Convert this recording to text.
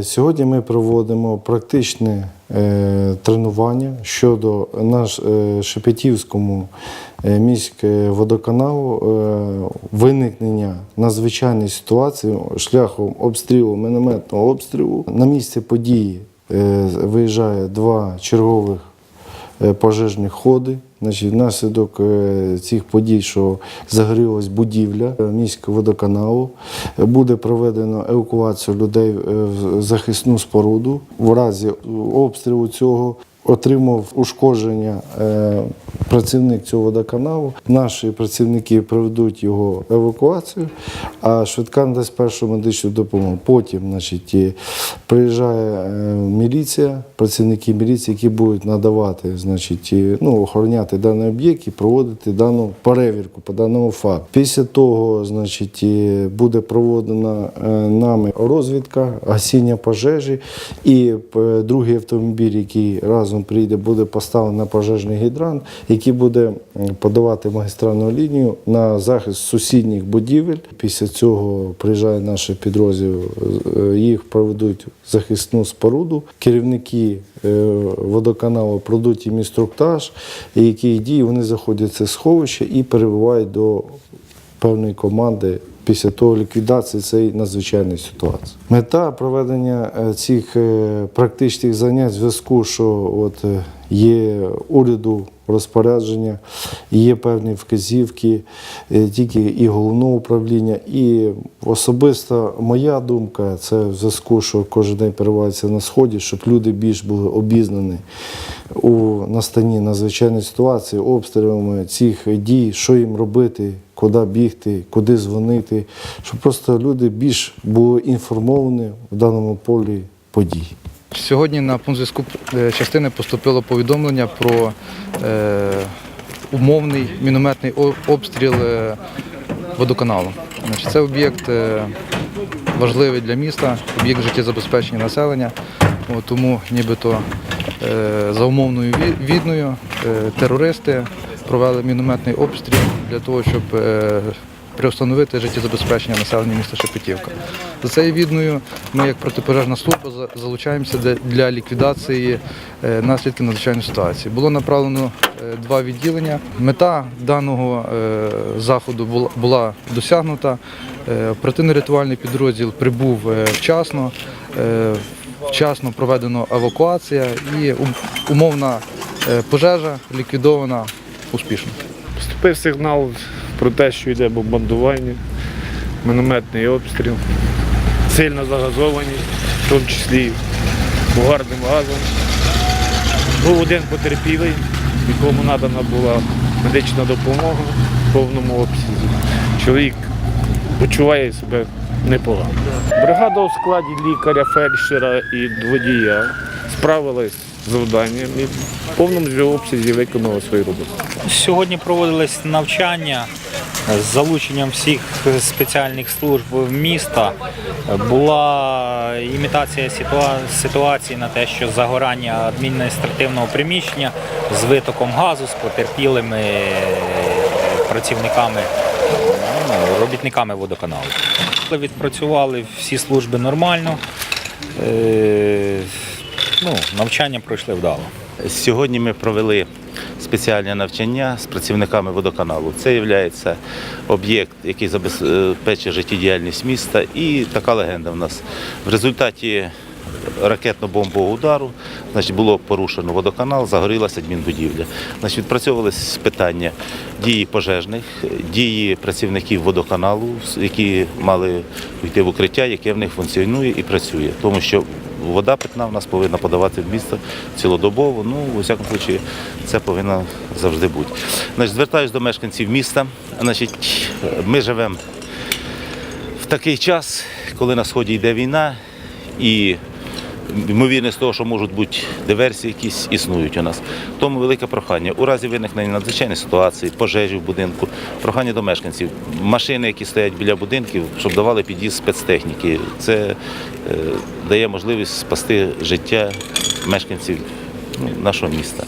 Сьогодні ми проводимо практичне е, тренування щодо наш е, Шепетівському е, міськводоканалу виникнення надзвичайної ситуації шляхом обстрілу, мінометного обстрілу. На місце події виїжджає два чергових е, пожежних ходи. Значить, внаслідок е, цих подій, що загорілась будівля е, міського водоканалу, буде проведено евакуацію людей в захисну споруду. В разі обстрілу цього отримав ушкодження працівник цього водоканалу. Наші працівники проведуть його евакуацію, а швидка надасть першу медичну допомогу. Потім, значить, приїжджає е, міліція, працівники міліції, які будуть надавати, значить, ну, охороняти даний об'єкт і проводити дану перевірку по даному факту. Після того, значить, буде проводена е, нами розвідка, гасіння пожежі, і е, другий автомобіль, який разом прийде, буде поставлений на пожежний гідрант, який буде подавати магістральну лінію на захист сусідніх будівель. Після цього приїжджає наш підрозділ, е, їх проведуть захисну споруду. Керівники е, водоканалу пройдуть їм інструктаж, і які дії вони заходять в це сховище і перебувають до певної команди після того ліквідації цієї надзвичайної ситуації. Мета проведення е, цих практичних занять в зв'язку, що от є уряду розпорядження, є певні вказівки е, тільки і головного управління, і особиста моя думка це в зв'язку, що кожен день перебувається на сході, щоб люди більш були обізнані у настанні надзвичайної ситуації, обстрілами цих дій, що їм робити, куди бігти, куди дзвонити, щоб просто люди більш були інформовані в даному полі подій. Сьогодні на пункт зв'язку е, частини поступило повідомлення про е, умовний мінометний обстріл е, водоканалу. Це об'єкт важливий для міста, об'єкт життєзабезпечення населення. Тому нібито за умовною ві- відною терористи провели мінометний обстріл для того, щоб приостановити життєзабезпечення населення міста Шепетівка. За цією відною ми, як протипожежна служба, залучаємося для- ліквідації е, наслідків надзвичайної ситуації. Було направлено е, два відділення. Мета даного е, заходу була- досягнута. Оперативно-рятувальний підрозділ прибув вчасно. Вчасно проведено евакуація і умовна пожежа ліквідована успішно. Поступив сигнал про те, що йде бомбардування, мінометний обстріл, сильно загазовані, в тому числі бугарним газом. Був один потерпілий, якому надана була медична допомога в повному обсязі. Чоловік почуває себе непогано. Бригада у складі лікаря, фельдшера і водія справилась з завданням і в повному обсязі виконала свою роботу. Сьогодні проводились навчання з залученням всіх спеціальних служб міста. Була імітація ситуації на те, що загорання адміністративного приміщення з витоком газу, з потерпілими е, працівниками, ну, робітниками водоканалу. Відпрацювали всі служби нормально. Е, Ну, навчання пройшли вдало. Сьогодні ми провели спеціальне навчання з працівниками водоканалу. Це є об'єкт, який забезпечує життєдіяльність міста. І така легенда в нас. В результаті ракетно-бомбового удару значить, було порушено водоканал, загорілася адмінбудівля. Значить, відпрацьовувалися питання дії пожежних, дії працівників водоканалу, які мали йти в укриття, яке в них функціонує і працює. Тому що вода питна в нас повинна подавати в місто цілодобово. Ну, у всякому випадку, це повинно завжди бути. Значить, звертаюсь до мешканців міста. Значить, ми живемо в такий час, коли на сході йде війна, і ймовірність того, що можуть бути диверсії, якісь існують у нас. Тому велике прохання. У разі виникнення надзвичайної ситуації, пожежі в будинку, прохання до мешканців, машини, які стоять біля будинків, щоб давали під'їзд спецтехніки. Це е, дає можливість спасти життя мешканців ну, нашого міста.